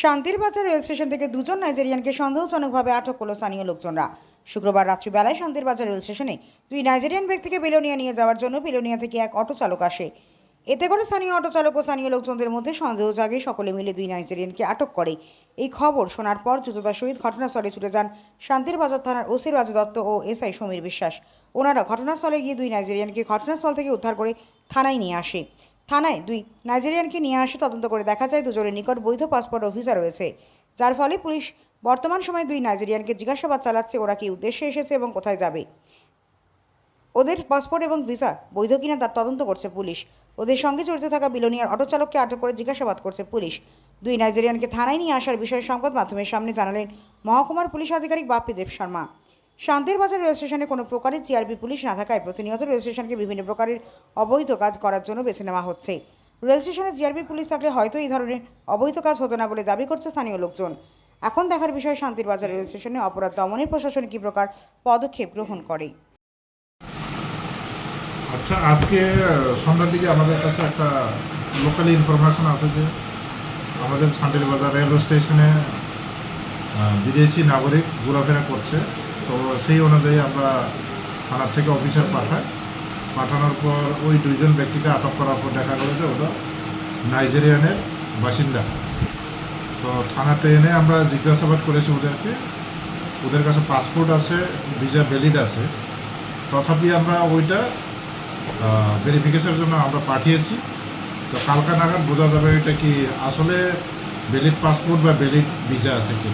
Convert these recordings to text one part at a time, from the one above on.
শান্তির বাজার rail station থেকে দুজন নাইজেরিয়ানকে সন্দেহজনকভাবে আটক করল স্থানীয় লোকজনরা। শুক্রবার রাত্রিবেলায় শান্তির বাজার রেল স্টেশনে দুই নাইজেরিয়ান ব্যক্তিকে বিলোনিয়া নিয়ে যাওয়ার জন্য বিলোনিয়া থেকে এক অটো চালক আসে। এতে করে স্থানীয় অটো চালক ও স্থানীয় লোকজনদের মধ্যে সন্দেহ জাগে। সকলে মিলে দুই নাইজেরিয়ানকে আটক করে। এই খবর শোনার পর দ্রুততার সহিত ঘটনাস্থলে ছুটে যান শান্তির বাজার থানার ওসি রাজু দত্ত ও এসআই সমীর বিশ্বাস। ওনারা ঘটনাস্থলে গিয়ে দুই নাইজেরিয়ানকে ঘটনাস্থল থেকে উদ্ধার করে থানায় নিয়ে আসে। থানায় দুই নাইজেরিয়ানকে নিয়ে আসে তদন্ত করে দেখা যায় দুজনের নিকট বৈধ পাসপোর্ট অফিসার রয়েছে। যার ফলে পুলিশ বর্তমান সময়ে দুই নাইজেরিয়ানকে জিজ্ঞাসাবাদ চালাচ্ছে ওরা কি উদ্দেশ্যে এসেছে এবং কোথায় যাবে। ওদের পাসপোর্ট এবং ভিসা বৈধ কিনা তার তদন্ত করছে পুলিশ। ওদের সঙ্গে জড়িত থাকা বিলোনিয়ার অটো চালককে আটক করে জিজ্ঞাসাবাদ করছে পুলিশ। দুই নাইজেরিয়ানকে থানায় নিয়ে আসার বিষয়ে সংবাদ মাধ্যমের সামনে জানালেন মহকুমার পুলিশ আধিকারিক বাপ্পি দেব শর্মা। শান্তির বাজার রেল স্টেশনে কোনো প্রকারের জিআরপি পুলিশ না থাকায় প্রতিনিয়ত রেল স্টেশনকে বিভিন্ন প্রকারের অবৈধ কাজ করার জন্য বেছে নেওয়া হচ্ছে। রেল স্টেশনে জিআরপি পুলিশ থাকলে হয়তো এই ধরনের অবৈধ কাজ হতো না বলে দাবি করছে স্থানীয় লোকজন। এখন দেখার বিষয় শান্তির বাজার রেল স্টেশনে অপরাধ দমনে প্রশাসন কী প্রকার পদক্ষেপ গ্রহণ করে। আচ্ছা আজকে সন্ধ্যার দিকে আমাদের কাছে একটা লোকাল ইনফরমেশন আছে যে আমাদের ছান্ডিল বাজার রেলওয়ে স্টেশনে বিদেশি নাগরিক ঘোরাফেরা করছে। তো সেই অনুযায়ী আমরা থানার থেকে অফিসার পাঠাই। পাঠানোর পর ওই দুইজন ব্যক্তিকে আটক করার পর দেখা গেল যে ওরা নাইজেরিয়ানের বাসিন্দা। তো থানাতে এনে আমরা জিজ্ঞাসাবাদ করেছি ওদেরকে, ওদের কাছে পাসপোর্ট আছে, ভিসা ভ্যালিড আছে। তথাপি আমরা ওইটা ভেরিফিকেশনের জন্য আমরা পাঠিয়েছি। তো কালকা নাগাদ বোঝা যাবে এটা কি আসলে ভ্যালিড পাসপোর্ট বা ভ্যালিড ভিসা আছে কি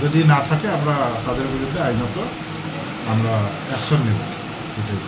যদি না থাকে আমরা তাদের বিরুদ্ধে আইনত আমরা অ্যাকশন নেব। এটাই